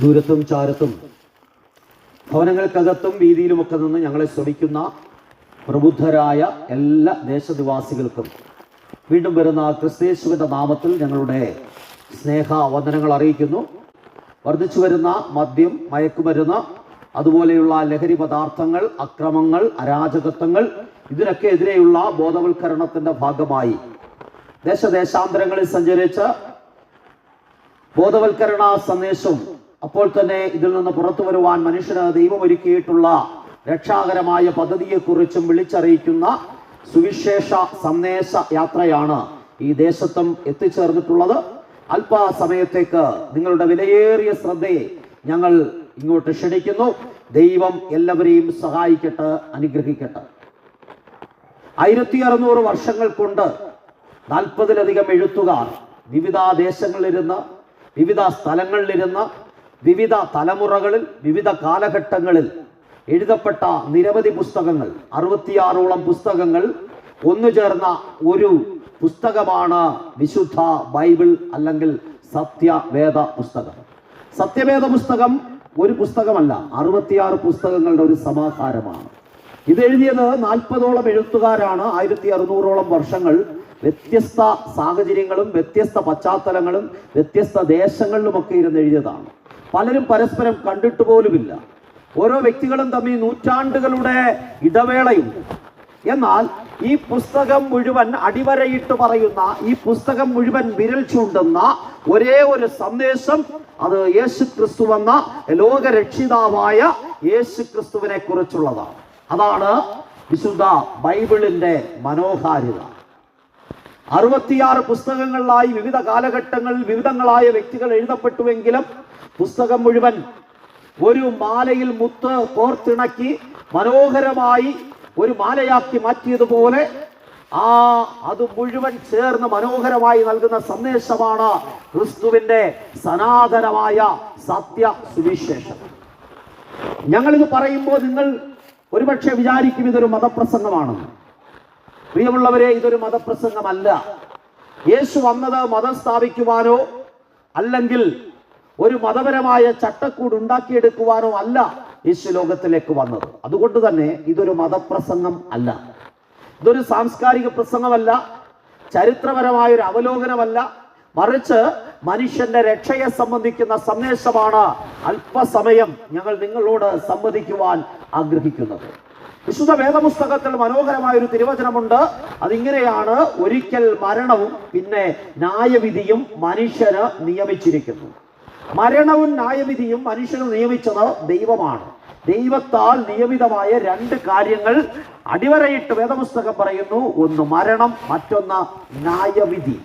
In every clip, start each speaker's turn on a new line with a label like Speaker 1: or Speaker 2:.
Speaker 1: ദൂരത്തും ചാരത്തും ഭവനങ്ങൾക്കകത്തും വീതിയിലുമൊക്കെ നിന്ന് ഞങ്ങളെ ശ്രമിക്കുന്ന പ്രബുദ്ധരായ എല്ലാ ദേശനിവാസികൾക്കും വീണ്ടും വരുന്ന ക്രിസ്തേശുവിന്റെ നാമത്തിൽ ഞങ്ങളുടെ സ്നേഹ വന്ദനങ്ങൾ അറിയിക്കുന്നു. വർദ്ധിച്ചു വരുന്ന മദ്യം മയക്കുമരുന്ന് അതുപോലെയുള്ള ലഹരി പദാർത്ഥങ്ങൾ അക്രമങ്ങൾ അരാജകത്വങ്ങൾ ഇതിനൊക്കെ എതിരെയുള്ള ബോധവൽക്കരണത്തിന്റെ ഭാഗമായി ദേശദേശാന്തരങ്ങളിൽ സഞ്ചരിച്ച് ബോധവൽക്കരണ സന്ദേശവും അപ്പോൾ തന്നെ ഇതിൽ നിന്ന് പുറത്തു വരുവാൻ മനുഷ്യന് ദൈവം ഒരുക്കിയിട്ടുള്ള രക്ഷാകരമായ പദ്ധതിയെക്കുറിച്ചും വിളിച്ചറിയിക്കുന്ന സുവിശേഷ സന്ദേശ യാത്രയാണ് ഈ ദേശത്തും എത്തിച്ചേർന്നിട്ടുള്ളത്. അല്പസമയത്തേക്ക് നിങ്ങളുടെ വിലയേറിയ ശ്രദ്ധയെ ഞങ്ങൾ ഇങ്ങോട്ട് ക്ഷണിക്കുന്നു. ദൈവം എല്ലാവരെയും സഹായിക്കട്ടെ അനുഗ്രഹിക്കട്ടെ. ആയിരത്തി അറുന്നൂറ് വർഷങ്ങൾ കൊണ്ട് നാൽപ്പതിലധികം എഴുത്തുകാർ വിവിധ ദേശങ്ങളിലിരുന്ന് വിവിധ സ്ഥലങ്ങളിലിരുന്ന് വിവിധ തലമുറകളിൽ വിവിധ കാലഘട്ടങ്ങളിൽ എഴുതപ്പെട്ട നിരവധി പുസ്തകങ്ങൾ അറുപത്തിയാറോളം പുസ്തകങ്ങൾ ഒന്നു ചേർന്ന ഒരു പുസ്തകമാണ് വിശുദ്ധ ബൈബിൾ അല്ലെങ്കിൽ സത്യവേദ പുസ്തകം. സത്യവേദ പുസ്തകം ഒരു പുസ്തകമല്ല അറുപത്തിയാറ് പുസ്തകങ്ങളുടെ ഒരു സമാഹാരമാണ്. ഇത് എഴുതിയത് നാൽപ്പതോളം എഴുത്തുകാരാണ്. ആയിരത്തി അറുന്നൂറോളം വർഷങ്ങൾ വ്യത്യസ്ത സാഹചര്യങ്ങളും വ്യത്യസ്ത പശ്ചാത്തലങ്ങളും വ്യത്യസ്ത ദേശങ്ങളിലുമൊക്കെ ഇരുന്ന് എഴുതിയതാണ്. പലരും പരസ്പരം കണ്ടിട്ട് പോലുമില്ല. ഓരോ വ്യക്തികളും തമ്മിൽ നൂറ്റാണ്ടുകളുടെ ഇടവേളയുണ്ട് എന്നാൽ ഈ പുസ്തകം മുഴുവൻ അടിവരയിട്ട് പറയുന്ന ഈ പുസ്തകം മുഴുവൻ വിരൽ ചൂണ്ടുന്ന ഒരേ ഒരു സന്ദേശം അത് യേശു ക്രിസ്തു എന്ന ലോകരക്ഷിതാവായ യേശു ക്രിസ്തുവിനെ കുറിച്ചുള്ളതാണ്. അതാണ് വിശുദ്ധ ബൈബിളിന്റെ മനോഹാരിത. അറുപത്തിയാറ് പുസ്തകങ്ങളിലായി വിവിധ കാലഘട്ടങ്ങളിൽ വിവിധങ്ങളായ വ്യക്തികൾ എഴുതപ്പെട്ടുവെങ്കിലും പുസ്തകം മുഴുവൻ ഒരു മാലയിൽ മുത്ത് കോർത്തിണക്കി മനോഹരമായി ഒരു മാലയാക്കി മാറ്റിയതുപോലെ ആ അത് മുഴുവൻ ചേർന്ന് മനോഹരമായി നൽകുന്ന സന്ദേശമാണ് ക്രിസ്തുവിന്റെ സനാതനമായ സത്യ സുവിശേഷം. ഞങ്ങളിത് പറയുമ്പോൾ നിങ്ങൾ ഒരുപക്ഷെ വിചാരിക്കും ഇതൊരു മതപ്രസംഗമാണെന്ന് പ്രിയമുള്ളവരെ ഇതൊരു മതപ്രസംഗമല്ല. യേശു വന്നത് മതം സ്ഥാപിക്കുവാനോ അല്ലെങ്കിൽ ഒരു മതപരമായ ചട്ടക്കൂട് ഉണ്ടാക്കിയെടുക്കുവാനോ അല്ല യേശു ലോകത്തിലേക്ക് വന്നത്. അതുകൊണ്ട് തന്നെ ഇതൊരു മതപ്രസംഗം അല്ല. ഇതൊരു സാംസ്കാരിക പ്രസംഗമല്ല ചരിത്രപരമായ ഒരു അവലോകനമല്ല. മറിച്ച് മനുഷ്യന്റെ രക്ഷയെ സംബന്ധിക്കുന്ന സന്ദേശമാണ് അല്പസമയം ഞങ്ങൾ നിങ്ങളോട് സംവദിക്കുവാൻ ആഗ്രഹിക്കുന്നത്. വിശുദ്ധ വേദപുസ്തകത്തിൽ മനോഹരമായ ഒരു തിരുവചനമുണ്ട്. അതിങ്ങനെയാണ് ഒരിക്കൽ മരണവും പിന്നെ ന്യായവിധിയും മനുഷ്യന് നിയമിച്ചിരിക്കുന്നു. മരണവും ന്യായവിധിയും മനുഷ്യന് നിയമിച്ചത് ദൈവമാണ്. ദൈവത്താൽ നിയമിതമായ രണ്ട് കാര്യങ്ങൾ അടിവരയിട്ട് വേദപുസ്തകം പറയുന്നു. ഒന്ന് മരണം മറ്റൊന്ന് ന്യായവിധി.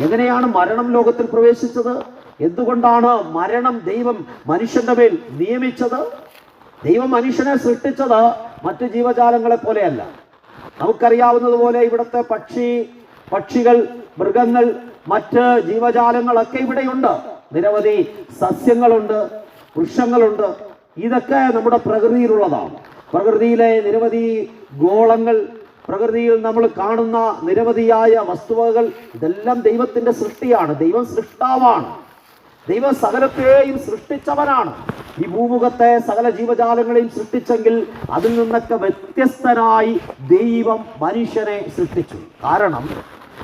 Speaker 1: എങ്ങനെയാണ് മരണം ലോകത്തിൽ പ്രവേശിച്ചത്? എന്തുകൊണ്ടാണ് മരണം ദൈവം മനുഷ്യന്റെ മേൽ നിയമിച്ചത്? ദൈവം മനുഷ്യനെ സൃഷ്ടിച്ചത് മറ്റു ജീവജാലങ്ങളെ പോലെയല്ല. നമുക്കറിയാവുന്നതുപോലെ ഇവിടുത്തെ പക്ഷി പക്ഷികൾ മൃഗങ്ങൾ മറ്റ് ജീവജാലങ്ങളൊക്കെ ഇവിടെയുണ്ട്. നിരവധി സസ്യങ്ങളുണ്ട് വൃക്ഷങ്ങളുണ്ട്. ഇതൊക്കെ നമ്മുടെ പ്രകൃതിയിലുള്ളതാണ്. പ്രകൃതിയിലെ നിരവധി ഗോളങ്ങൾ പ്രകൃതിയിൽ നമ്മൾ കാണുന്ന നിരവധിയായ വസ്തുവകൾ ഇതെല്ലാം ദൈവത്തിന്റെ സൃഷ്ടിയാണ്. ദൈവം സൃഷ്ടാവാണ്. ദൈവം സകലത്തെയും സൃഷ്ടിച്ചവനാണ്. ഈ ഭൂമുഖത്തെ സകല ജീവജാലങ്ങളെയും സൃഷ്ടിച്ചെങ്കിൽ അതിൽ നിന്നൊക്കെ വ്യത്യസ്തനായി ദൈവം മനുഷ്യനെ സൃഷ്ടിച്ചു. കാരണം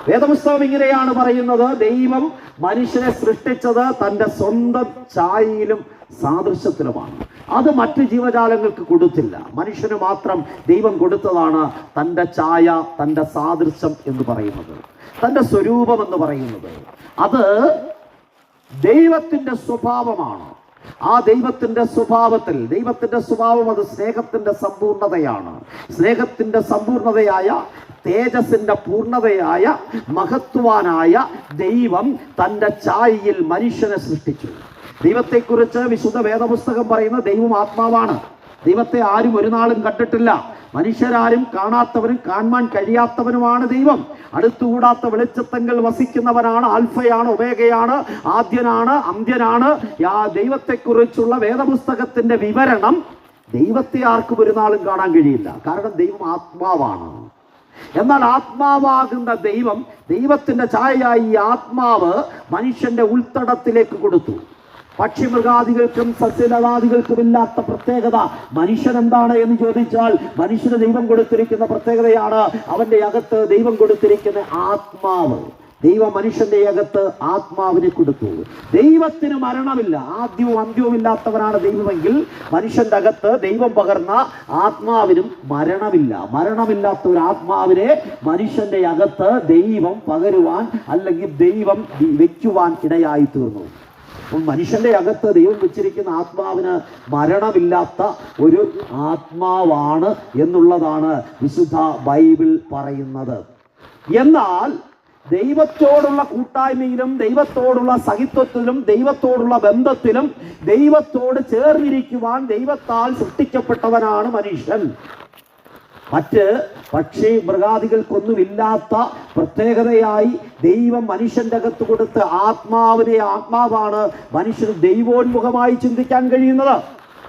Speaker 1: വേദപുസ്തകം ഇങ്ങനെയാണ് പറയുന്നത് ദൈവം മനുഷ്യനെ സൃഷ്ടിച്ചത് തന്റെ സ്വന്തം ചായയിലും സാദൃശ്യത്തിലുമാണ്. അത് മറ്റ് ജീവജാലങ്ങൾക്ക് കൊടുത്തില്ല. മനുഷ്യന് മാത്രം ദൈവം കൊടുത്തതാണ് തന്റെ ചായ തന്റെ സാദൃശ്യം എന്ന് പറയുന്നത്. തന്റെ സ്വരൂപം എന്ന് പറയുന്നത്. അത് ദൈവത്തിന്റെ സ്വഭാവമാണ്. ആ ദൈവത്തിന്റെ സ്വഭാവത്തിൽ ദൈവത്തിന്റെ സ്വഭാവം അത് സ്നേഹത്തിന്റെ സമ്പൂർണതയാണ്. സ്നേഹത്തിന്റെ സമ്പൂർണതയായ തേജസിന്റെ പൂർണതയായ മഹത്വാനായ ദൈവം തന്റെ ചായയിൽ മനുഷ്യനെ സൃഷ്ടിച്ചു. ദൈവത്തെക്കുറിച്ച് വിശുദ്ധ വേദപുസ്തകം പറയുന്ന ദൈവം ആത്മാവാണ്. ദൈവത്തെ ആരും ഒരു നാളും കണ്ടിട്ടില്ല. മനുഷ്യരാരും കാണാത്തവരും കാണാൻ കഴിയാത്തവനുമാണ് ദൈവം. അടുത്തുകൂടാത്ത വെളിച്ചത്തങ്ങൾ വസിക്കുന്നവനാണ് ആൽഫയാണ് ഒമേഗയാണ് ആദ്യനാണ് അന്ത്യനാണ്. ആ ദൈവത്തെക്കുറിച്ചുള്ള വേദപുസ്തകത്തിന്റെ വിവരണം ദൈവത്തെ ആർക്കും ഒരു നാളും കാണാൻ കഴിയില്ല. കാരണം ദൈവം ആത്മാവാണ്. എന്നാൽ ആത്മാവാകുന്ന ദൈവം ദൈവത്തിന്റെ ഛായയായി ഈ ആത്മാവ് മനുഷ്യന്റെ ഉൾത്തടത്തിലേക്ക് കൊടുത്തു. പക്ഷിമൃഗാദികൾക്കും സസ്യലതാദികൾക്കും ഇല്ലാത്ത പ്രത്യേകത മനുഷ്യൻ എന്താണ് എന്ന് ചോദിച്ചാൽ മനുഷ്യന് ദൈവം കൊടുത്തിരിക്കുന്ന പ്രത്യേകതയാണ് അവന്റെ അകത്ത് ദൈവം കൊടുത്തിരിക്കുന്ന ആത്മാവ്. ദൈവം മനുഷ്യന്റെ അകത്ത് ആത്മാവിനെ കൊടുത്തു. ദൈവത്തിന് മരണമില്ല. ആദ്യവും അന്ത്യവും ഇല്ലാത്തവനാണ് ദൈവമെങ്കിൽ മനുഷ്യന്റെ അകത്ത് ദൈവം പകർന്ന ആത്മാവിനും മരണമില്ല. മരണമില്ലാത്ത ഒരു ആത്മാവിനെ മനുഷ്യന്റെ അകത്ത് ദൈവം പകരുവാൻ അല്ലെങ്കിൽ ദൈവം വെക്കുവാൻ ഇടയായി തീർന്നു മനുഷ്യന്റെ അകത്ത് ദൈവം വെച്ചിരിക്കുന്ന ആത്മാവിന് മരണമില്ലാത്ത ഒരു ആത്മാവാണ് എന്നുള്ളതാണ് വിശുദ്ധ ബൈബിൾ പറയുന്നത്. എന്നാൽ ദൈവത്തോടുള്ള കൂട്ടായ്മയിലും ദൈവത്തോടുള്ള സഹിത്വത്തിലും ദൈവത്തോടുള്ള ബന്ധത്തിലും ദൈവത്തോട് ചേർന്നിരിക്കുവാൻ ദൈവത്താൽ സൃഷ്ടിക്കപ്പെട്ടവനാണ് മനുഷ്യൻ. മറ്റ് പക്ഷി മൃഗാദികൾക്കൊന്നുമില്ലാത്ത പ്രത്യേകതയായി ദൈവം മനുഷ്യന്റെ അകത്ത് കൊടുത്ത് ആത്മാവിനെ ആത്മാവാണ് മനുഷ്യന് ദൈവോന്മുഖമായി ചിന്തിക്കാൻ കഴിയുന്നത്.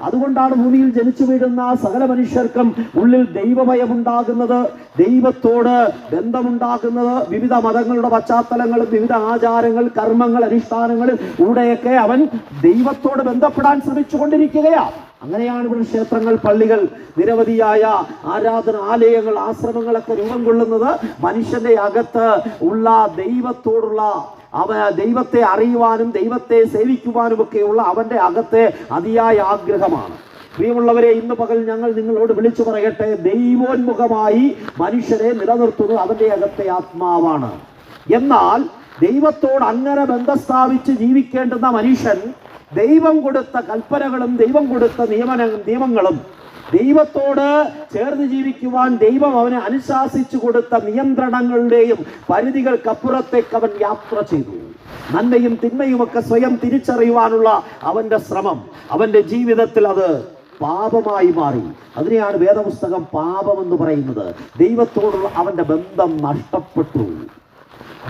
Speaker 1: അതുകൊണ്ടാണ് ഭൂമിയിൽ ജനിച്ചു വീഴുന്ന സകല മനുഷ്യർക്കും ഉള്ളിൽ ദൈവഭയമുണ്ടാകുന്നത് ദൈവത്തോട് ബന്ധമുണ്ടാകുന്നത് വിവിധ മതങ്ങളുടെ പശ്ചാത്തലങ്ങളും വിവിധ ആചാരങ്ങൾ കർമ്മങ്ങൾ അനുഷ്ഠാനങ്ങൾ കൂടെയൊക്കെ അവൻ ദൈവത്തോട് ബന്ധപ്പെടാൻ ശ്രമിച്ചുകൊണ്ടിരിക്കുകയാണ്. അങ്ങനെയാണ് ഇവിടെ ക്ഷേത്രങ്ങൾ പള്ളികൾ നിരവധിയായ ആരാധന ആലയങ്ങൾ ആശ്രമങ്ങളൊക്കെ രൂപം കൊള്ളുന്നത്. മനുഷ്യന്റെ അകത്ത് ഉള്ള ദൈവത്തോടുള്ള അവ ദൈവത്തെ അറിയുവാനും ദൈവത്തെ സേവിക്കുവാനും ഒക്കെയുള്ള അവന്റെ അകത്തെ അതിയായ ആഗ്രഹമാണ്. പ്രിയമുള്ളവരെ ഇന്ന് പകൽ ഞങ്ങൾ നിങ്ങളോട് വിളിച്ചു പറയട്ടെ ദൈവോന്മുഖമായി മനുഷ്യരെ നിലനിർത്തുന്നത് അവന്റെ അകത്തെ ആത്മാവാണ്. എന്നാൽ ദൈവത്തോട് അങ്ങനെ ബന്ധം സ്ഥാപിച്ച് ജീവിക്കേണ്ടുന്ന മനുഷ്യൻ ദൈവം കൊടുത്ത കൽപ്പനകളും ദൈവം കൊടുത്ത നിയമന നിയമങ്ങളും ദൈവത്തോട് ചേർന്ന് ജീവിക്കുവാൻ ദൈവം അവനെ അനുശാസിച്ചു കൊടുത്ത നിയന്ത്രണങ്ങളുടെയും പരിധികൾക്കപ്പുറത്തേക്ക് അവൻ യാത്ര ചെയ്തു. നന്മയും തിന്മയുമൊക്കെ സ്വയം തിരിച്ചറിയുവാനുള്ള അവന്റെ ശ്രമം അവന്റെ ജീവിതത്തിൽ അത് പാപമായി മാറി. അതിനെയാണ് വേദപുസ്തകം പാപമെന്ന് പറയുന്നത്. ദൈവത്തോടുള്ള അവന്റെ ബന്ധം നഷ്ടപ്പെട്ടു.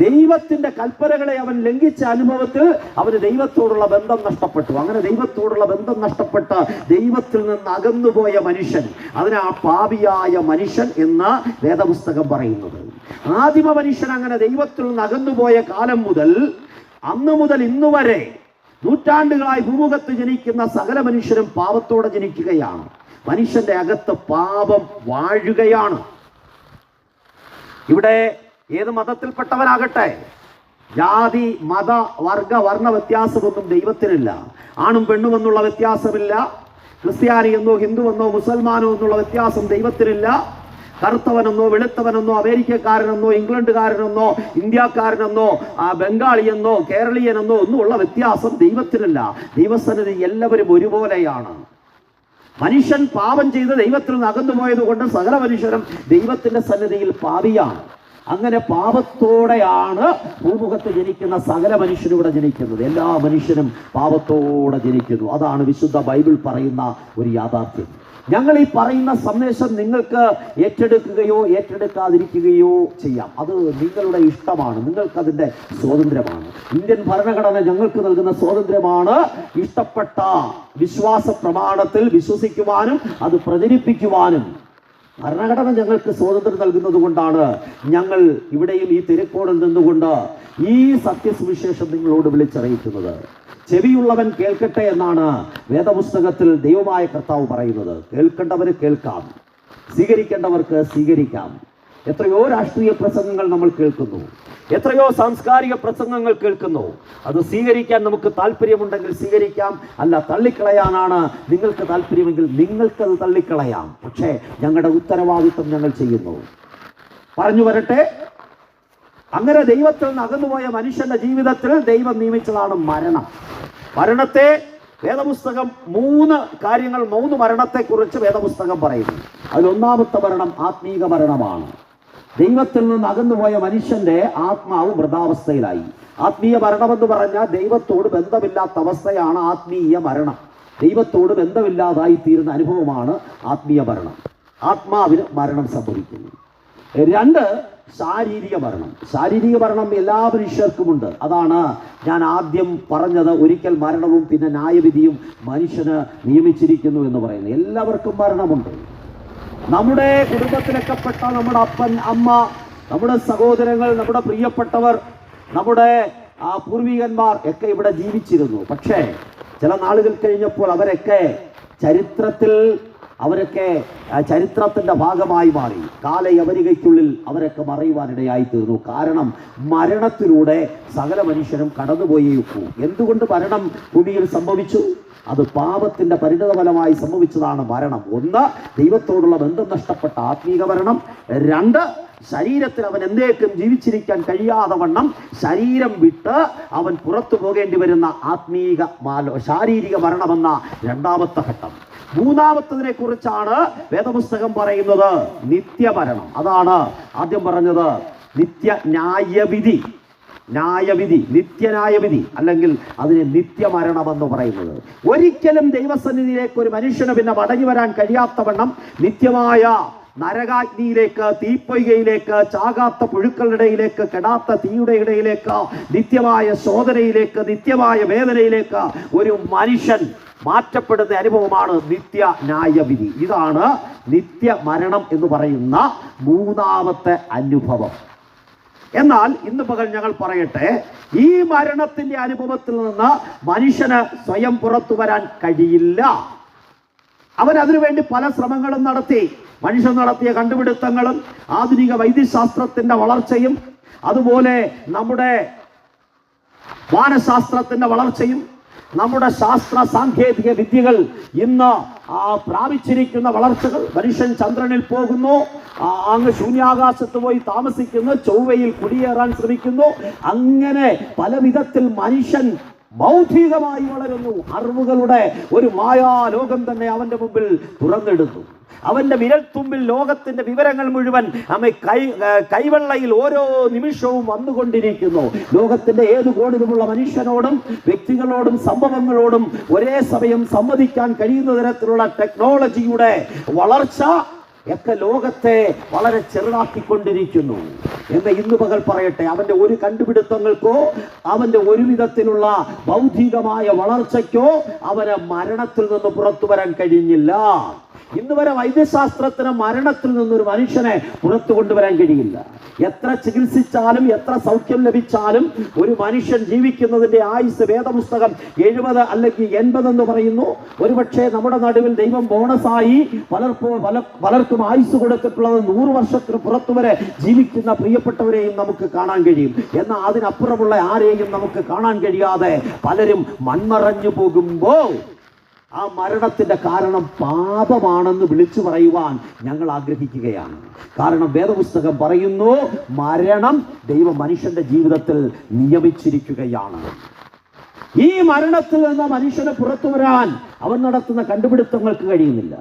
Speaker 1: ദൈവത്തിന്റെ കൽപ്പനകളെ അവൻ ലംഘിച്ച അനുഭവത്തിൽ അവന് ദൈവത്തോടുള്ള ബന്ധം നഷ്ടപ്പെട്ടു. അങ്ങനെ ദൈവത്തോടുള്ള ബന്ധം നഷ്ടപ്പെട്ട ദൈവത്തിൽ നിന്ന് അകന്നുപോയ മനുഷ്യൻ അതിനാ പാപിയായ മനുഷ്യൻ എന്ന വേദപുസ്തകം പറയുന്നത്. ആദിമ മനുഷ്യൻ അങ്ങനെ ദൈവത്തിൽ നിന്ന് അകന്നുപോയ കാലം മുതൽ അന്ന് മുതൽ ഇന്നു വരെ നൂറ്റാണ്ടുകളായി ഭൂമുഖത്ത് ജനിക്കുന്ന സകല മനുഷ്യരും പാപത്തോടെ ജനിക്കുകയാണ്. മനുഷ്യന്റെ അകത്ത് പാപം വാഴുകയാണ്. ഇവിടെ ഏത് മതത്തിൽപ്പെട്ടവനാകട്ടെ ജാതി മത വർഗ വർണ വ്യത്യാസമൊന്നും ദൈവത്തിനില്ല. ആണും പെണ്ണും എന്നുള്ള വ്യത്യാസമില്ല. ക്രിസ്ത്യാനി എന്നോ ഹിന്ദു എന്നോ മുസൽമാനോ എന്നുള്ള വ്യത്യാസം ദൈവത്തിനില്ല. കറുത്തവനെന്നോ വെളുത്തവനെന്നോ അമേരിക്കക്കാരനെന്നോ ഇംഗ്ലണ്ടുകാരനെന്നോ ഇന്ത്യക്കാരനെന്നോ ബംഗാളിയെന്നോ കേരളീയനെന്നോ ഒന്നുമുള്ള വ്യത്യാസം ദൈവത്തിനില്ല. ദൈവസ്ഥനത് എല്ലാവരും ഒരുപോലെയാണ്. മനുഷ്യൻ പാപം ചെയ്ത് ദൈവത്തിൽ നിന്ന് അകന്നുപോയത് കൊണ്ട് സകല മനുഷ്യരും ദൈവത്തിന്റെ സന്നിധിയിൽ പാപിയാണ്. അങ്ങനെ പാപത്തോടെയാണ് ഭൂമുഖത്ത് ജനിക്കുന്ന സകല മനുഷ്യനും ഇവിടെ ജനിക്കുന്നത്. എല്ലാ മനുഷ്യനും പാപത്തോടെ ജനിക്കുന്നു. അതാണ് വിശുദ്ധ ബൈബിൾ പറയുന്ന ഒരു യാഥാർത്ഥ്യം. ഞങ്ങൾ ഈ പറയുന്ന സന്ദേശം നിങ്ങൾക്ക് ഏറ്റെടുക്കുകയോ ഏറ്റെടുക്കാതിരിക്കുകയോ ചെയ്യാം. അത് നിങ്ങളുടെ ഇഷ്ടമാണ്. നിങ്ങൾക്ക് അതിന്റെ സ്വാതന്ത്ര്യമാണ്. ഇന്ത്യൻ ഭരണഘടന ഞങ്ങൾക്ക് നൽകുന്ന സ്വാതന്ത്ര്യമാണ്. ഇഷ്ടപ്പെട്ട വിശ്വാസ പ്രമാണത്തിൽ വിശ്വസിക്കുവാനും അത് പ്രചരിപ്പിക്കുവാനും ഭരണഘടന ഞങ്ങൾക്ക് സ്വാതന്ത്ര്യം നൽകുന്നത് കൊണ്ടാണ് ഞങ്ങൾ ഇവിടെയും ഈ തിരക്കോടൽ നിന്നുകൊണ്ട് ഈ സത്യസുവിശേഷം നിങ്ങളോട് വിളിച്ചറിയിക്കുന്നത്. ചെവിയുള്ളവൻ കേൾക്കട്ടെ എന്നാണ് വേദപുസ്തകത്തിൽ ദൈവമായ കർത്താവ് പറയുന്നത്. കേൾക്കേണ്ടവന് കേൾക്കാം. സ്വീകരിക്കേണ്ടവർക്ക് സ്വീകരിക്കാം. എത്രയോ രാഷ്ട്രീയ പ്രസംഗങ്ങൾ നമ്മൾ കേൾക്കുന്നു. എത്രയോ സാംസ്കാരിക പ്രസംഗങ്ങൾ കേൾക്കുന്നു. അത് സ്വീകരിക്കാൻ നമുക്ക് താല്പര്യമുണ്ടെങ്കിൽ സ്വീകരിക്കാം. അല്ല തള്ളിക്കളയാനാണ് നിങ്ങൾക്ക് താല്പര്യമെങ്കിൽ നിങ്ങൾക്കത് തള്ളിക്കളയാം. പക്ഷേ ഞങ്ങളുടെ ഉത്തരവാദിത്വം ഞങ്ങൾ ചെയ്യുന്നു. പറഞ്ഞു വരട്ടെ. അങ്ങനെ ദൈവത്തിൽ നിന്ന് അകന്നുപോയ മനുഷ്യന്റെ ജീവിതത്തിൽ ദൈവം നിയമിച്ചതാണ് മരണം. മരണത്തെ വേദപുസ്തകം മൂന്ന് കാര്യങ്ങൾ മൂന്ന് മരണത്തെക്കുറിച്ച് വേദപുസ്തകം പറയുന്നു. അതിലൊന്നാമത്തെ മരണം ആത്മീക മരണമാണ്. ദൈവത്തിൽ നിന്ന് അകന്നുപോയ മനുഷ്യന്റെ ആത്മാവ് മൃതാവസ്ഥയിലായി ആത്മീയ മരണമെന്ന് പറഞ്ഞാൽ ദൈവത്തോട് ബന്ധമില്ലാത്ത അവസ്ഥയാണ് ആത്മീയ മരണം. ദൈവത്തോട് ബന്ധമില്ലാതായി തീരുന്ന അനുഭവമാണ് ആത്മീയ മരണം. ആത്മാവിന് മരണം സംഭവിക്കുന്നു. രണ്ട് ശാരീരിക മരണം. ശാരീരിക മരണം എല്ലാ മനുഷ്യർക്കുമുണ്ട്. അതാണ് ഞാൻ ആദ്യം പറഞ്ഞത് ഒരിക്കൽ മരണവും പിന്നെ ന്യായവിധിയും മനുഷ്യന് നിയമിച്ചിരിക്കുന്നു എന്ന് പറയുന്നത്. എല്ലാവർക്കും മരണമുണ്ട്. നമ്മുടെ കുടുംബത്തിലൊക്കെ പെട്ട നമ്മുടെ അപ്പൻ അമ്മ നമ്മുടെ സഹോദരങ്ങൾ നമ്മുടെ പ്രിയപ്പെട്ടവർ നമ്മുടെ ആ പൂർവികന്മാർ ഒക്കെ ഇവിടെ ജീവിച്ചിരുന്നു. പക്ഷേ ചില നാളുകൾ കഴിഞ്ഞപ്പോൾ അവരൊക്കെ ചരിത്രത്തിൽ അവരൊക്കെ ചരിത്രത്തിന്റെ ഭാഗമായി മാറി. കാലയവരികയ്ക്കുള്ളിൽ അവരൊക്കെ മറയുവാനിടയായി തീർന്നു കാരണം മരണത്തിലൂടെ സകല മനുഷ്യരും കടന്നുപോയേക്കൂ. എന്തുകൊണ്ട് മരണം ഭൂമിയിൽ സംഭവിച്ചു? അത് പാപത്തിന്റെ പരിണതഫലമായി സംഭവിച്ചതാണ് മരണം. ഒന്ന് ദൈവത്തോടുള്ള ബന്ധം നഷ്ടപ്പെട്ട ആത്മീക മരണം. രണ്ട് ശരീരത്തിൽ അവൻ എന്തേക്കും ജീവിച്ചിരിക്കാൻ കഴിയാതെ വണ്ണം. ശരീരം വിട്ട് അവൻ പുറത്തു പോകേണ്ടി വരുന്ന ആത്മീക മാലോ ശാരീരിക മരണമെന്ന രണ്ടാമത്തെ ഘട്ടം. മൂന്നാമത്തതിനെ കുറിച്ചാണ് വേദപുസ്തകം പറയുന്നത് നിത്യമരണം. അതാണ് ആദ്യം പറഞ്ഞത് നിത്യ ന്യായവിധി. ന്യായവിധി നിത്യനായവിധി അല്ലെങ്കിൽ അതിന് നിത്യമരണമെന്ന് പറയുന്നത്. ഒരിക്കലും ദൈവസന്നിധിയിലേക്ക് ഒരു മനുഷ്യന് പിന്നെ മടങ്ങി വരാൻ കഴിയാത്തവണ്ണം നിത്യമായ നരകാഗ്നിയിലേക്ക് തീപ്പൊയ്കയിലേക്ക് ചാകാത്ത പുഴുക്കളുടെ ഇടയിലേക്ക് കെടാത്ത തീയുടെ ഇടയിലേക്ക് നിത്യമായ ശോധനയിലേക്ക് നിത്യമായ വേദനയിലേക്ക് ഒരു മനുഷ്യൻ മാറ്റപ്പെടുന്ന അനുഭവമാണ് നിത്യ ന്യായവിധി ഇതാണ് നിത്യ മരണം എന്ന് പറയുന്ന മൂന്നാമത്തെ അനുഭവം. എന്നാൽ ഇന്ന് പകൽ ഞങ്ങൾ പറയട്ടെ ഈ മരണത്തിന്റെ അനുഭവത്തിൽ നിന്ന് മനുഷ്യന് സ്വയം പുറത്തു വരാൻ കഴിയില്ല. അവൻ അതിനുവേണ്ടി പല ശ്രമങ്ങളും നടത്തി. മനുഷ്യൻ നടത്തിയ കണ്ടുപിടുത്തങ്ങളും ആധുനിക വൈദ്യശാസ്ത്രത്തിന്റെ വളർച്ചയും അതുപോലെ നമ്മുടെ വാനശാസ്ത്രത്തിന്റെ വളർച്ചയും നമ്മുടെ ശാസ്ത്ര സാങ്കേതിക വിദ്യകൾ ഇന്ന് ആ പ്രാപിച്ചിരിക്കുന്ന വളർച്ചകൾ. മനുഷ്യൻ ചന്ദ്രനിൽ പോകുന്നു. അങ്ങ് ശൂന്യാകാശത്ത് പോയി താമസിക്കുന്നു. ചൊവ്വയിൽ കുടിയേറാൻ ശ്രമിക്കുന്നു. അങ്ങനെ പല മനുഷ്യൻ ബൗദ്ധികമായി വളരുന്നു. അറിവുകളുടെ ഒരു മായാലോകം തന്നെ അവന്റെ മുമ്പിൽ തുറന്നിടുന്നു. അവന്റെ വിരൽത്തുമ്പിൽ ലോകത്തിന്റെ വിവരങ്ങൾ മുഴുവൻ നമ്മെ കൈ കൈവെള്ളയിൽ ഓരോ നിമിഷവും വന്നുകൊണ്ടിരിക്കുന്നു. ലോകത്തിന്റെ ഏത് കോണിലുമുള്ള മനുഷ്യനോടും വ്യക്തികളോടും സംഭവങ്ങളോടും ഒരേ സമയം സംവദിക്കാൻ കഴിയുന്ന തരത്തിലുള്ള ടെക്നോളജിയുടെ വളർച്ച ഒക്കെ ലോകത്തെ വളരെ ചെറുതാക്കിക്കൊണ്ടിരിക്കുന്നു. എന്ന് ഇന്ന് പകൽ പറയട്ടെ അവന്റെ ഒരു കണ്ടുപിടുത്തങ്ങൾക്കോ അവന്റെ ഒരുവിധത്തിലുള്ള ബൗദ്ധികമായ വളർച്ചയ്ക്കോ അവന് മരണത്തിൽ നിന്ന് പുറത്തു വരാൻ കഴിഞ്ഞില്ല. ഇന്ന് വരെ വൈദ്യശാസ്ത്രത്തിന് മരണത്തിൽ നിന്നൊരു മനുഷ്യനെ പുറത്തു കൊണ്ടുവരാൻ കഴിയില്ല. എത്ര ചികിത്സിച്ചാലും എത്ര സൗഖ്യം ലഭിച്ചാലും ഒരു മനുഷ്യൻ ജീവിക്കുന്നതിന്റെ ആയുസ് വേദപുസ്തകം എഴുപത് അല്ലെങ്കിൽ എൺപത് എന്ന് പറയുന്നു. ഒരുപക്ഷെ നമ്മുടെ നടുവിൽ ദൈവം ബോണസായി പലർക്കും പല പലർക്കും ആയുസ് കൊടുത്തിട്ടുള്ളത് നൂറ് വർഷത്തിന് പുറത്തു വരെ ജീവിക്കുന്ന പ്രിയപ്പെട്ടവരെയും നമുക്ക് കാണാൻ കഴിയും. എന്നാൽ അതിനപ്പുറമുള്ള ആരെയും നമുക്ക് കാണാൻ കഴിയാതെ പലരും മൺമറഞ്ഞു പോകുമ്പോൾ ആ മരണത്തിന്റെ കാരണം പാപമാണെന്ന് വിളിച്ചു പറയുവാൻ ഞങ്ങൾ ആഗ്രഹിക്കുകയാണ്. കാരണം വേദപുസ്തകം പറയുന്നു മരണം ദൈവ മനുഷ്യന്റെ ജീവിതത്തിൽ നിയമിച്ചിരിക്കുകയാണ്. ഈ മരണത്തിൽ നിന്ന് മനുഷ്യനെ പുറത്തു വരാൻ അവൻ നടത്തുന്ന കണ്ടുപിടുത്തങ്ങൾക്ക് കഴിയുന്നില്ല.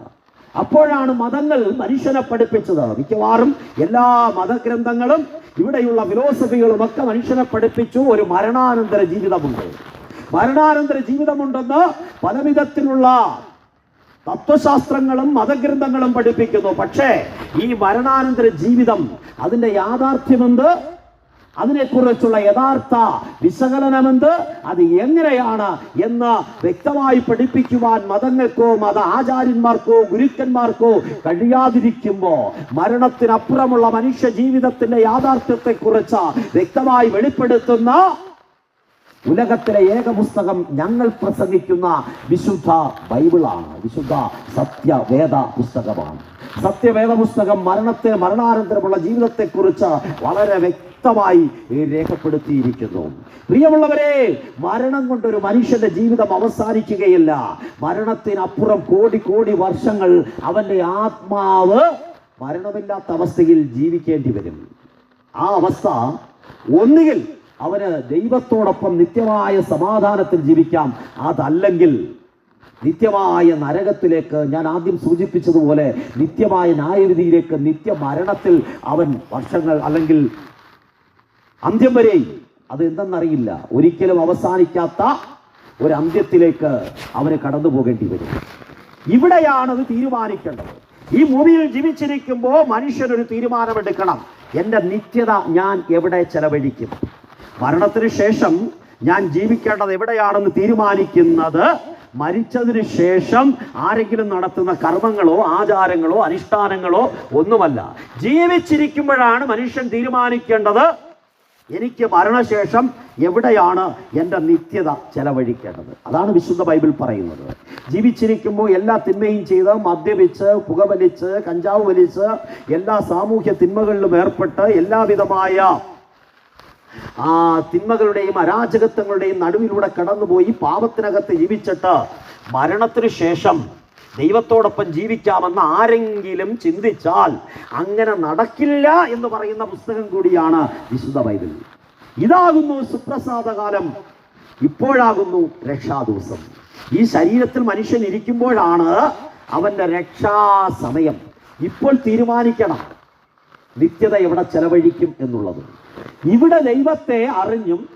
Speaker 1: അപ്പോഴാണ് മതങ്ങൾ മനുഷ്യനെ പഠിപ്പിച്ചത്. മിക്കവാറും എല്ലാ മതഗ്രന്ഥങ്ങളും ഇവിടെയുള്ള ഫിലോസഫികളും ഒക്കെ മനുഷ്യനെ പഠിപ്പിച്ചു ഒരു മരണാനന്തര ജീവിതമുണ്ട്. മരണാനന്തര ജീവിതമുണ്ടെന്ന് പല വിധത്തിലുള്ള തത്വശാസ്ത്രങ്ങളും മതഗ്രന്ഥങ്ങളും പഠിപ്പിക്കുന്നു. പക്ഷേ ഈ മരണാനന്തര ജീവിതം അതിന്റെ യാഥാർത്ഥ്യമെന്ത്? അതിനെക്കുറിച്ചുള്ള യഥാർത്ഥ വിശകലനമെന്ത്? അത് എങ്ങനെയാണ് എന്ന് വ്യക്തമായി പഠിപ്പിക്കുവാൻ മതങ്ങൾക്കോ മത ആചാര്യന്മാർക്കോ ഗുരുക്കന്മാർക്കോ കഴിയാതിരിക്കുമ്പോൾ മരണത്തിനപ്പുറമുള്ള മനുഷ്യ ജീവിതത്തിന്റെ യാഥാർത്ഥ്യത്തെക്കുറിച്ച് വ്യക്തമായി വെളിപ്പെടുത്തുന്ന ഉലകത്തിലെ ഏക പുസ്തകം ഞങ്ങൾ പ്രസംഗിക്കുന്ന വിശുദ്ധ ബൈബിളാണ്. വിശുദ്ധ സത്യവേദ പുസ്തകമാണ് സത്യവേദ പുസ്തകം മരണത്തെ മരണാനന്തരമുള്ള ജീവിതത്തെക്കുറിച്ച് വളരെ വ്യക്തമായി രേഖപ്പെടുത്തിയിരിക്കുന്നു. പ്രിയമുള്ളവരെ മരണം കൊണ്ടൊരു മനുഷ്യന്റെ ജീവിതം അവസാനിക്കുകയില്ല. മരണത്തിനപ്പുറം കോടി കോടി വർഷങ്ങൾ അവന്റെ ആത്മാവ് മരണമില്ലാത്ത അവസ്ഥയിൽ ജീവിക്കേണ്ടി വരും. ആ അവസ്ഥ ഒന്നുകിൽ അവന് ദൈവത്തോടൊപ്പം നിത്യമായ സമാധാനത്തിൽ ജീവിക്കാം. അതല്ലെങ്കിൽ നിത്യമായ നരകത്തിലേക്ക് ഞാൻ ആദ്യം സൂചിപ്പിച്ചതുപോലെ നിത്യമായ ന്യായവിധിയിലേക്ക് നിത്യമരണത്തിൽ അവൻ വർഷങ്ങൾ അല്ലെങ്കിൽ അന്ത്യം വരെയും. അത് എന്തെന്നറിയില്ല. ഒരിക്കലും അവസാനിക്കാത്ത ഒരു അന്ത്യത്തിലേക്ക് അവന് കടന്നു പോകേണ്ടി വരും. ഇവിടെയാണ് അത് തീരുമാനിക്കേണ്ടത്. ഈ ഭൂമിയിൽ ജീവിച്ചിരിക്കുമ്പോൾ മനുഷ്യനൊരു തീരുമാനമെടുക്കണം. എന്റെ നിത്യത ഞാൻ എവിടെ ചെലവഴിക്കും? മരണത്തിന് ശേഷം ഞാൻ ജീവിക്കേണ്ടത് എവിടെയാണെന്ന് തീരുമാനിക്കുന്നത്? മരിച്ചതിന് ശേഷം ആരെങ്കിലും നടത്തുന്ന കർമ്മങ്ങളോ ആചാരങ്ങളോ അനുഷ്ഠാനങ്ങളോ ഒന്നുമല്ല. ജീവിച്ചിരിക്കുമ്പോഴാണ് മനുഷ്യൻ തീരുമാനിക്കേണ്ടത് എനിക്ക് മരണശേഷം എവിടെയാണ് എന്റെ നിത്യത ചെലവഴിക്കേണ്ടത്. അതാണ് വിശുദ്ധ ബൈബിൾ പറയുന്നത്. ജീവിച്ചിരിക്കുമ്പോൾ എല്ലാ തിന്മയും ചെയ്ത് മദ്യപിച്ച് പുകവലിച്ച് കഞ്ചാവ് വലിച്ച് എല്ലാ സാമൂഹ്യ തിന്മകളിലും ഏർപ്പെട്ട് എല്ലാവിധമായ ആ തിന്മകളുടെയും അരാജകത്വങ്ങളുടെയും നടുവിലൂടെ കടന്നുപോയി പാപത്തിനകത്ത് ജീവിച്ചിട്ട് മരണത്തിനു ശേഷം ദൈവത്തോടൊപ്പം ജീവിക്കാമെന്ന് ആരെങ്കിലും ചിന്തിച്ചാൽ അങ്ങനെ നടക്കില്ല എന്ന് പറയുന്ന പുസ്തകം കൂടിയാണ് വിശുദ്ധ ബൈബിൾ. ഇതാകുന്നു സുപ്രസാദകാലം. ഇപ്പോഴാകുന്നു രക്ഷാദിവസം. ഈ ശരീരത്തിൽ മനുഷ്യൻ ഇരിക്കുമ്പോഴാണ് അവന്റെ രക്ഷാസമയം. ഇപ്പോൾ തീരുമാനിക്കണം. നിത്യത എവിടെ ചെലവഴിക്കും എന്നുള്ളത്. ഇവിടെ ദൈവത്തെ അറിഞ്ഞും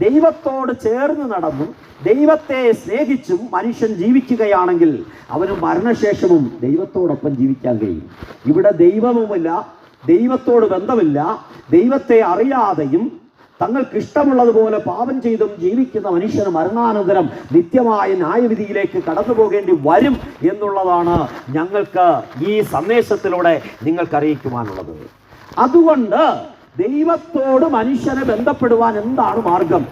Speaker 1: ദൈവത്തോട് ചേർന്ന് നടന്നും ദൈവത്തെ സ്നേഹിച്ചും മനുഷ്യൻ ജീവിക്കുകയാണെങ്കിൽ അവന് മരണശേഷവും ദൈവത്തോടൊപ്പം ജീവിക്കാൻ കഴിയും. ഇവിടെ ദൈവവുമില്ല ദൈവത്തോട് ബന്ധമില്ല ദൈവത്തെ അറിയാതെയും തങ്ങൾക്ക് ഇഷ്ടമുള്ളതുപോലെ പാപം ചെയ്തും ജീവിക്കുന്ന മനുഷ്യന് മരണാനന്തരം നിത്യമായ ന്യായവിധിയിലേക്ക് കടന്നു പോകേണ്ടി വരും എന്നുള്ളതാണ് ഞങ്ങൾക്ക് ഈ സന്ദേശത്തിലൂടെ നിങ്ങൾക്ക് അറിയിക്കുവാനുള്ളത് അതുകൊണ്ട് ദൈവത്തോട് മനുഷ്യനെ ബന്ധപ്പെടുവാൻ എന്താണ് മാർഗം?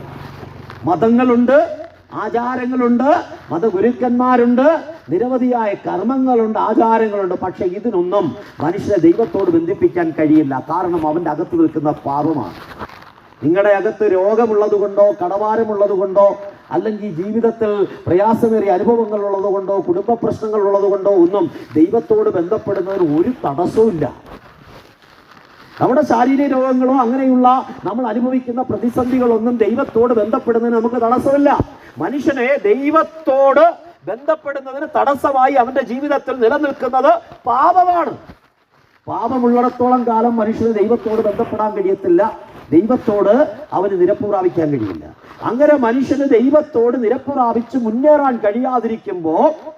Speaker 1: മതങ്ങളുണ്ട് ആചാരങ്ങളുണ്ട് മതഗുരുക്കന്മാരുണ്ട് നിരവധിയായ കർമ്മങ്ങളുണ്ട് ആചാരങ്ങളുണ്ട്. പക്ഷെ ഇതിനൊന്നും മനുഷ്യനെ ദൈവത്തോട് ബന്ധിപ്പിക്കാൻ കഴിയില്ല. കാരണം അവന്റെ അകത്ത് നിൽക്കുന്ന പാപമാണ്. നിങ്ങളുടെ അകത്ത് രോഗമുള്ളത് കൊണ്ടോ കടഭാരമുള്ളത് കൊണ്ടോ അല്ലെങ്കിൽ ജീവിതത്തിൽ പ്രയാസമേറിയ അനുഭവങ്ങൾ ഉള്ളത് കൊണ്ടോ കുടുംബ പ്രശ്നങ്ങൾ ഉള്ളത് കൊണ്ടോ ഒന്നും ദൈവത്തോട് ബന്ധപ്പെടുന്നതിന് ഒരു തടസ്സവും നമ്മുടെ ശാരീരിക രോഗങ്ങളോ അങ്ങനെയുള്ള നമ്മൾ അനുഭവിക്കുന്ന പ്രതിസന്ധികളൊന്നും ദൈവത്തോട് ബന്ധപ്പെടുന്നതിന് നമുക്ക് തടസ്സമില്ല. മനുഷ്യനെ ദൈവത്തോട് ബന്ധപ്പെടുന്നതിന് തടസ്സമായി അവന്റെ ജീവിതത്തിൽ നിലനിൽക്കുന്നത് പാപമാണ്. പാപമുള്ളിടത്തോളം കാലം മനുഷ്യന് ദൈവത്തോട് ബന്ധപ്പെടാൻ കഴിയത്തില്ല. ദൈവത്തോട് അവന് നിരപ്പ് പ്രാപിക്കാൻ കഴിയില്ല. അങ്ങനെ മനുഷ്യന് ദൈവത്തോട് നിരപ്പ് പ്രാപിച്ച് മുന്നേറാൻ കഴിയാതിരിക്കുമ്പോൾ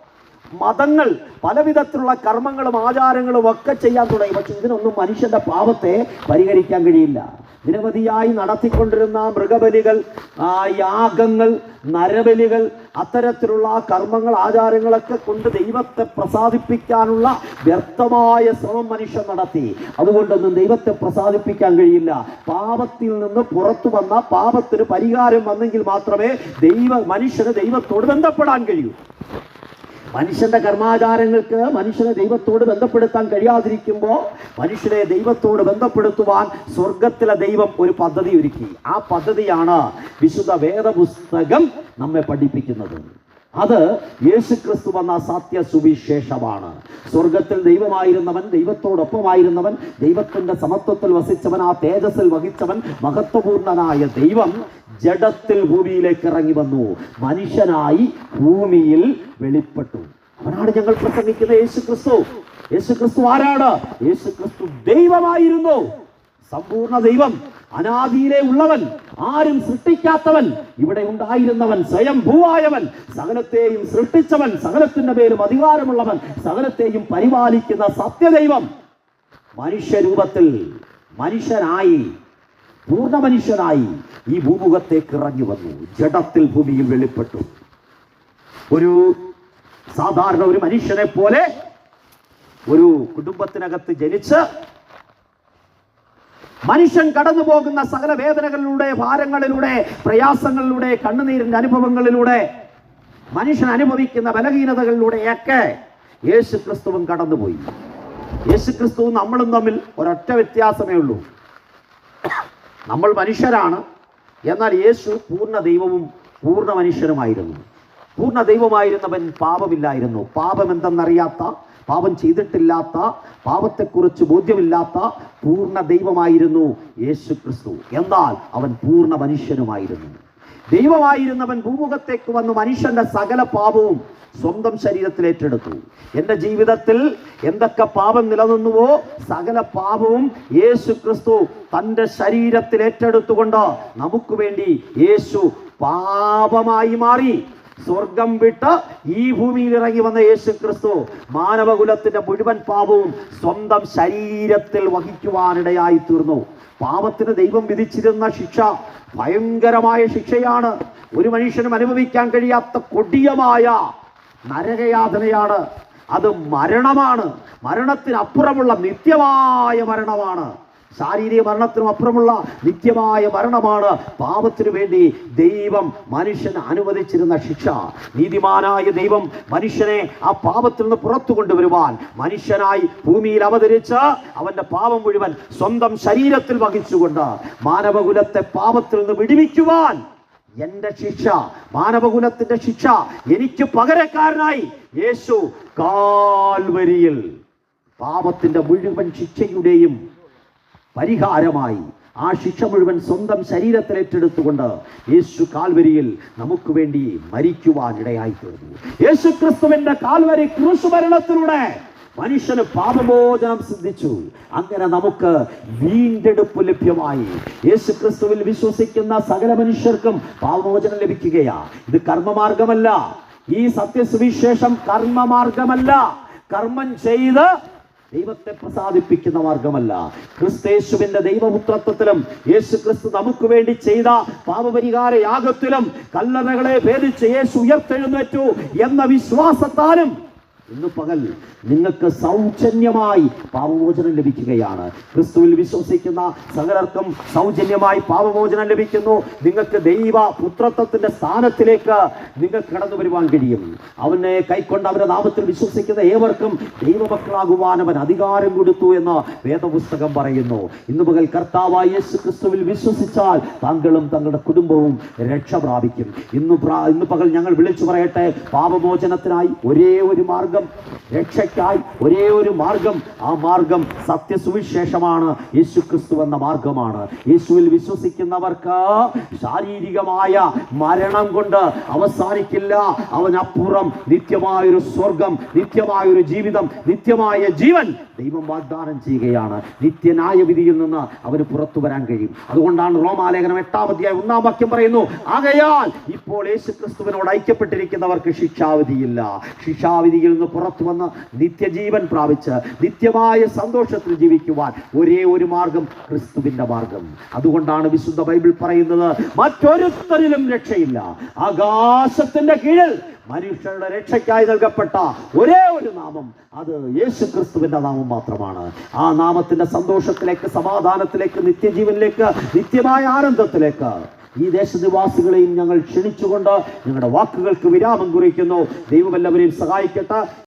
Speaker 1: മതങ്ങൾ പലവിധത്തിലുള്ള കർമ്മങ്ങളും ആചാരങ്ങളും ഒക്കെ ചെയ്യാൻ തുടങ്ങി. പക്ഷെ ഇതിനൊന്നും മനുഷ്യന്റെ പാപത്തെ പരിഹരിക്കാൻ കഴിയില്ല. നിരവധിയായി നടത്തിക്കൊണ്ടിരുന്ന മൃഗബലികൾ യാഗങ്ങൾ നരബലികൾ അത്തരത്തിലുള്ള കർമ്മങ്ങൾ ആചാരങ്ങളൊക്കെ കൊണ്ട് ദൈവത്തെ പ്രസാദിപ്പിക്കാനുള്ള വ്യർത്ഥമായ ശ്രമം മനുഷ്യൻ നടത്തി. അതുകൊണ്ടൊന്നും ദൈവത്തെ പ്രസാദിപ്പിക്കാൻ കഴിയില്ല. പാപത്തിൽ നിന്ന് പുറത്തു വന്ന പാപത്തിന് പരിഹാരം വന്നെങ്കിൽ മാത്രമേ ദൈവ മനുഷ്യന് ദൈവത്തോട് ബന്ധപ്പെടാൻ കഴിയൂ. മനുഷ്യന്റെ കർമാചാരങ്ങൾക്ക് മനുഷ്യനെ ദൈവത്തോട് ബന്ധപ്പെടുത്താൻ കഴിയാതിരിക്കുമ്പോൾ മനുഷ്യനെ ദൈവത്തോട് ബന്ധപ്പെടുത്തുവാൻ സ്വർഗത്തിലെ ദൈവം ഒരു പദ്ധതി ഒരുക്കി. ആ പദ്ധതിയാണ് വിശുദ്ധ വേദപുസ്തകം നമ്മെ പഠിപ്പിക്കുന്നത്. അത് യേശുക്രിസ്തു വന്ന സത്യ സുവിശേഷമാണ് സ്വർഗത്തിൽ ദൈവമായിരുന്നവൻ ദൈവത്തോടൊപ്പമായിരുന്നവൻ ദൈവത്തിന്റെ സമത്വത്തിൽ വസിച്ചവൻ ആ തേജസ്സിൽ വഹിച്ചവൻ മഹത്വപൂർണനായ ദൈവം ജഡത്തിൽ ഭൂമിയിലേക്ക് ഇറങ്ങി വന്നു. മനുഷ്യനായി ഭൂമിയിൽ വെളിപ്പെട്ടു. അവനാണ് ഞങ്ങൾ പ്രസംഗിക്കുന്ന യേശു ക്രിസ്തു യേശു ക്രിസ്തു ആരാണ്? യേശു ക്രിസ്തു ദൈവമായിരുന്നു. സമ്പൂർണ ദൈവം അനാദിയിലെ ഉള്ളവൻ ആരും സൃഷ്ടിക്കാത്തവൻ ഇവിടെ ഉണ്ടായിരുന്നവൻ സ്വയം ഭൂവായവൻ സകലത്തെയും സൃഷ്ടിച്ചവൻ സകലത്തിന്റെ പേരും അധികാരമുള്ളവൻ സകലത്തെയും പരിപാലിക്കുന്ന സത്യദൈവം. മനുഷ്യരൂപത്തിൽ മനുഷ്യനായി പൂർണ മനുഷ്യനായി ഈ ഭൂമുഖത്തേക്ക് ഇറങ്ങി വന്നു. ജഡത്തിൽ ഭൂമിയിൽ വെളിപ്പെട്ടു. ഒരു സാധാരണ ഒരു മനുഷ്യനെ പോലെ ഒരു കുടുംബത്തിനകത്ത് ജനിച്ച് മനുഷ്യൻ കടന്നു പോകുന്ന സകല വേദനകളിലൂടെ ഭാരങ്ങളിലൂടെ പ്രയാസങ്ങളിലൂടെ കണ്ണുനീരിന്റെ അനുഭവങ്ങളിലൂടെ മനുഷ്യൻ അനുഭവിക്കുന്ന ബലഹീനതകളിലൂടെയൊക്കെ യേശു ക്രിസ്തുവും കടന്നുപോയി. യേശു ക്രിസ്തുവും നമ്മളും തമ്മിൽ ഒരൊറ്റ വ്യത്യാസമേ ഉള്ളൂ. നമ്മൾ മനുഷ്യരാണ് എന്നാൽ യേശു പൂർണ ദൈവവും പൂർണ മനുഷ്യനുമായിരുന്നു. പൂർണ ദൈവമായിരുന്നവൻ പാപമില്ലായിരുന്നു. പാപം എന്തെന്നറിയാത്ത പാപം ചെയ്തിട്ടില്ലാത്ത പാപത്തെക്കുറിച്ച് ബോധ്യമില്ലാത്ത പൂർണ ദൈവമായിരുന്നു യേശു ക്രിസ്തു എന്നാൽ അവൻ പൂർണ മനുഷ്യനുമായിരുന്നു. ദൈവമായിരുന്നവൻ ഭൂമുഖത്തേക്ക് വന്ന് മനുഷ്യന്റെ സകല പാപവും സ്വന്തം ശരീരത്തിൽ ഏറ്റെടുത്തു. എന്റെ ജീവിതത്തിൽ എന്തൊക്കെ പാപം നിലനിന്നുവോ സകല പാപവും യേശു ക്രിസ്തു തന്റെ ശരീരത്തിൽ ഏറ്റെടുത്തുകൊണ്ട് നമുക്ക് വേണ്ടി യേശു പാപമായി മാറി. സ്വർഗം വിട്ട് ഈ ഭൂമിയിൽ ഇറങ്ങി വന്ന യേശു ക്രിസ്തു മാനവകുലത്തിന്റെ മുഴുവൻ പാപവും സ്വന്തം ശരീരത്തിൽ വഹിക്കുവാനിടയായി തീർന്നു. പാപത്തിന് ദൈവം വിധിച്ചിരുന്ന ശിക്ഷ ഭയങ്കരമായ ശിക്ഷയാണ്. ഒരു മനുഷ്യനും അനുഭവിക്കാൻ കഴിയാത്ത കൊടിയമായ നരകയാതനയാണ്. അത് മരണമാണ്. മരണത്തിനപ്പുറമുള്ള നിത്യമായ മരണമാണ്. ശാരീരിക മരണത്തിനും അപ്പുറമുള്ള നിത്യമായ മരണമാണ്. പാപത്തിനു വേണ്ടി ദൈവം മനുഷ്യന് അനുവദിച്ചിരുന്ന ശിക്ഷ. നീതിമാനായ ദൈവം മനുഷ്യനെ ആ പാപത്തിൽ നിന്ന് പുറത്തു കൊണ്ടുവരുവാൻ മനുഷ്യനായി ഭൂമിയിൽ അവതരിച്ച് അവന്റെ പാപം മുഴുവൻ സ്വന്തം ശരീരത്തിൽ വഹിച്ചുകൊണ്ട് മാനവകുലത്തെ പാപത്തിൽ നിന്ന് വിടിവിക്കുവാൻ എന്റെ ശിക്ഷ മാനവകുലത്തിന്റെ ശിക്ഷ എനിക്ക് പകരക്കാരനായി യേശു കാൽവരിയിൽ പാപത്തിന്റെ മുഴുവൻ ശിക്ഷയുടെയും പരിഹാരമായി ആ ശിക്ഷ മുഴുവൻ സ്വന്തം ശരീരത്തിൽ ഏറ്റെടുത്തുകൊണ്ട് യേശു കാൽവരിയിൽ നമുക്ക് വേണ്ടി മരിക്കുവാൻ ഇടയായി തീർന്നു യേശു ക്രിസ്തുവിന്റെ കാൽവരി ക്രൂശുമരണത്തിലൂടെ മനുഷ്യന് പാപമോചനം സിദ്ധിച്ചു. അങ്ങനെ നമുക്ക് വീണ്ടെടുപ്പ് ലഭ്യമായി. യേശു ക്രിസ്തുവിൽ വിശ്വസിക്കുന്ന സകല മനുഷ്യർക്കും പാപമോചനം ലഭിക്കുകയാ. ഇത് കർമ്മമാർഗമല്ല. ഈ സത്യസുവിശേഷം കർമ്മമാർഗമല്ല. കർമ്മം ചെയ്ത് ദൈവത്തെ പ്രസാദിപ്പിക്കുന്ന മാർഗമല്ല. ക്രിസ്തേശുവിന്റെ ദൈവപുത്രത്വത്തിലും യേശു ക്രിസ്തു നമുക്ക് വേണ്ടി ചെയ്ത പാപപരിഹാര യാഗത്തിലും കല്ലറകളെ ഭേദിച്ച് യേശു ഉയർത്തെഴുന്നേറ്റു എന്ന വിശ്വാസത്താലും ഇന്ന് പകൽ നിങ്ങൾക്ക് സൗജന്യമായി പാപമോചനം ലഭിക്കുകയാണ്. ക്രിസ്തുവിൽ വിശ്വസിക്കുന്ന സകലർക്കും സൗജന്യമായി പാപമോചനം ലഭിക്കുന്നു. നിങ്ങൾക്ക് ദൈവ പുത്രത്വത്തിന്റെ സ്ഥാനത്തിലേക്ക് നിങ്ങൾക്ക് കടന്നു വരുവാൻ കഴിയും. അവനെ കൈക്കൊണ്ട് അവരെ നാമത്തിൽ വിശ്വസിക്കുന്ന ഏവർക്കും ദൈവമക്കളാകുവാൻ അവൻ അധികാരം കൊടുത്തു എന്ന് വേദപുസ്തകം പറയുന്നു. ഇന്ന് പകൽ കർത്താവായ യേശു ക്രിസ്തുവിൽ വിശ്വസിച്ചാൽ താങ്കളും തങ്ങളുടെ കുടുംബവും രക്ഷ പ്രാപിക്കും. ഇന്ന് ഇന്ന് പകൽ ഞങ്ങൾ വിളിച്ചു പറയട്ടെ പാപമോചനത്തിനായി ഒരേ ഒരു മാർഗം രക്ഷയ്ക്കായി ഒരേ ഒരു മാർഗം. ആ മാർഗം സത്യസുവിശേഷമാണ്. യേശു ക്രിസ്തു എന്ന മാർഗമാണ്. യേശുവിൽ വിശ്വസിക്കുന്നവർക്ക് ശാരീരികമായ മരണം കൊണ്ട് അവസാനിക്കില്ല. അവനപ്പുറം നിത്യമായൊരു സ്വർഗം നിത്യമായൊരു ജീവിതം നിത്യമായ ജീവൻ ദൈവം വാഗ്ദാനം ചെയ്യുകയാണ്. നിത്യനായ വിധിയിൽ നിന്ന് അവന് പുറത്തു വരാൻ കഴിയും. അതുകൊണ്ടാണ് റോമാലേഖനം എട്ടാം അധ്യായം ഒന്നാം വാക്യം പറയുന്നു ആകയാൽ ഇപ്പോൾ യേശു ക്രിസ്തുവിനോട് ഐക്യപ്പെട്ടിരിക്കുന്നവർക്ക് ശിക്ഷാവിധിയില്ല. ശിക്ഷാവിധിയിൽ നിന്ന് പുറത്തു വന്ന് നിത്യജീവൻ പ്രാപിച്ച് നിത്യമായ സന്തോഷത്തിൽ ജീവിക്കുവാൻ ഒരേ ഒരു മാർഗം ക്രിസ്തുവിന്റെ മാർഗം. അതുകൊണ്ടാണ് വിശുദ്ധ ബൈബിൾ പറയുന്നത് മറ്റൊരുത്തരിലും രക്ഷയില്ല. ആകാശത്തിന്റെ കീഴിൽ മനുഷ്യരുടെ രക്ഷയ്ക്കായി നൽകപ്പെട്ട ഒരേ ഒരു നാമം അത് യേശു ക്രിസ്തുവിന്റെ നാമം മാത്രമാണ്. ആ നാമത്തിന്റെ സന്തോഷത്തിലേക്ക് സമാധാനത്തിലേക്ക് നിത്യജീവനിലേക്ക് നിത്യമായ ആനന്ദത്തിലേക്ക് ഈ ദേശനിവാസികളെയും ഞങ്ങൾ ക്ഷണിച്ചുകൊണ്ട് ഞങ്ങളുടെ വാക്കുകൾക്ക് വിരാമം കുറിക്കുന്നു. ദൈവം എല്ലാവരെയും സഹായിക്കട്ടെ.